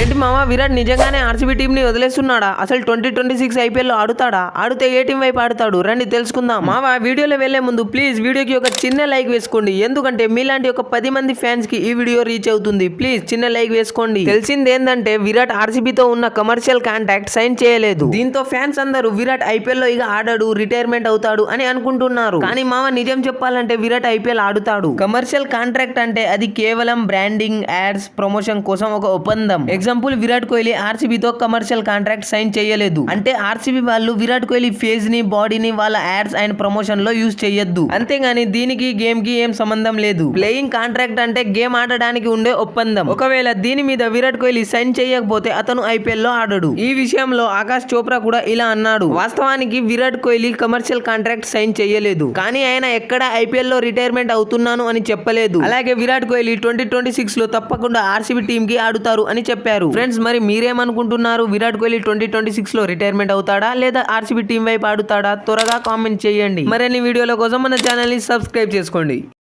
ఏంటి మామ? విరాట్ నిజంగానే ఆర్సీబీ టీం ని వదిలేస్తున్నాడా? అసలు ట్వంటీ ట్వంటీ సిక్స్ ఐపీఎల్లో ఆడుతాడా? ఆడితే ఏ టీం వైపు ఆడుతాడు? రండి తెలుసుకుందాం. మామ వీడియోలో వెళ్ళే ముందు ప్లీజ్ వీడియోకి ఒక చిన్న లైక్ వేసుకోండి. ఎందుకంటే మీలాంటి ఒక పది మంది ఫ్యాన్స్కి ఈ వీడియో రీచ్ అవుతుంది. ప్లీజ్ చిన్న లైక్ వేసుకోండి. తెలిసింది ఏంటంటే విరాట్ RCB తో ఉన్న కమర్షియల్ కాంటాక్ట్ సైన్ చేయలేదు. దీంతో ఫ్యాన్స్ అందరూ విరాట్ ఐపీఎల్లో ఇక ఆడాడు రిటైర్మెంట్ అవుతాడు అని అనుకుంటున్నారు. కానీ మామ నిజం చెప్పాలంటే విరాట్ ఐపీఎల్ ఆడుతాడు. కమర్షియల్ కాంట్రాక్ట్ అంటే అది కేవలం బ్రాండింగ్ యాడ్స్ ప్రమోషన్ కోసం ఒక ఒప్పందం. ఎగ్జాంపుల్ విరాట్ కోహ్లీ ఆర్సీబీతో కమర్షియల్ కాంట్రాక్ట్ సైన్ చేయలేదు. అంటే ఆర్సీబీ వాళ్ళు విరాట్ కోహ్లీ ఫేజ్ని బాడీని వాళ్ళ యాడ్స్ అండ్ ప్రమోషన్లో యూజ్ చేయొద్దు. అంతేగాని దీనికి గేమ్కి ఏం సంబంధం లేదు. ప్లేయింగ్ కాంట్రాక్ట్ అంటే గేమ్ ఆడడానికి ఉండే ఒప్పందం. ఒకవేళ దీని మీద విరాట్ కోహ్లీ సైన్ చేయకపోతే అతను ఐపీఎల్లో ఆడడు. ఈ విషయంలో ఆకాష్ చోప్రా కూడా ఇలా అన్నాడు. వాస్తవానికి Virat Kohli commercial contract sign చేయలేదు. కానీ ఆయన ఎక్కడ ఐపీఎల్లో రిటైర్మెంట్ అవుతున్నాను అని చెప్పలేదు. అలాగే విరాట్ కోహ్లీ ట్వంటీ ట్వంటీ సిక్స్లో తప్పకుండా ఆర్సీబీ టీమ్కి ఆడుతారు అని చెప్పారు. ఫ్రెండ్స్ మరి మీరేమనుకుంటున్నారు? విరాట్ కోహ్లీ ట్వంటీ ట్వంటీ సిక్స్లో రిటైర్మెంట్ అవుతాడా? లేదా ఆర్సీబీ టీం వైపు ఆడుతాడా? త్వరగా కామెంట్ చేయండి. మరిన్ని వీడియోల కోసం మన ఛానల్ని సబ్స్క్రైబ్ చేసుకోండి.